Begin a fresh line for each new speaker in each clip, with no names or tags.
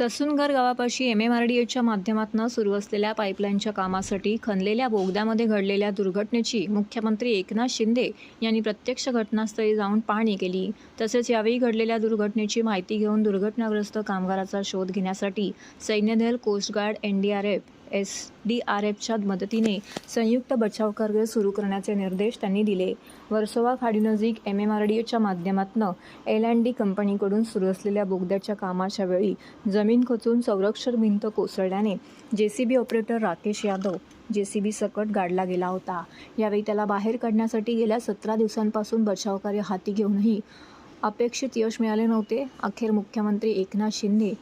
ससूनगर गावापाशी M M R D एच्या माध्यमातून सुरू असलेल्या पाईपलाईनच्या कामासाठी खणलेल्या बोगद्यामध्ये घडलेल्या दुर्घटनेची मुख्यमंत्री एकनाथ शिंदे यांनी प्रत्यक्ष घटनास्थळी जाऊन पाहणी केली. तसेच यावेळी घडलेल्या दुर्घटनेची माहिती घेऊन दुर्घटनाग्रस्त कामगाराचा शोध घेण्यासाठी सैन्यदल coast guard N D R F S D R एफच्या मदतीने संयुक्त बचाव कार्य सुरू करण्याचे निर्देश त्यांनी दिले. वर्सोवा खाडीनजीक एम एम आर डी एच्या माध्यमातून एल अँड डी कंपनीकडून सुरू असलेल्या बोगद्याच्या कामाच्या वेळी जमीन खचून संरक्षण भिंत कोसळल्याने J C B operator Rakesh Yadav J C B सकट गाडला गेला होता. यावेळी त्याला बाहेर काढण्यासाठी गेल्या सतरा दिवसांपासून बचावकार्य हाती घेऊनही अपेक्षित यश मिळाले नव्हते. अखेर मुख्यमंत्री एकनाथ शिंदे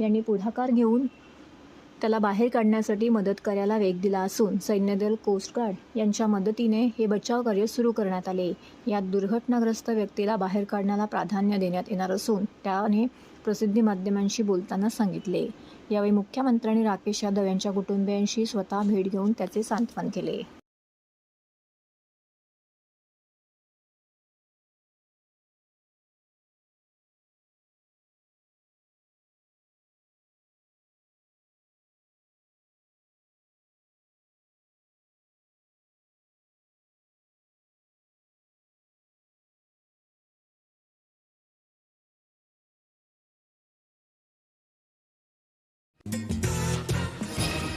यांनी पुढाकार घेऊन त्याला बाहेर काढण्यासाठी मदत करायला वेग दिला असून सैन्यदल कोस्टगार्ड यांच्या मदतीने हे बचाव कार्य सुरू करण्यात आले. यात दुर्घटनाग्रस्त व्यक्तीला बाहेर काढण्याला प्राधान्य देण्यात येणार असून त्याने प्रसिद्धी माध्यमांशी बोलताना सांगितले. यावेळी मुख्यमंत्र्यांनी राकेश यादव यांच्या कुटुंबियांशी स्वतः भेट घेऊन त्याचे सांत्वन केले.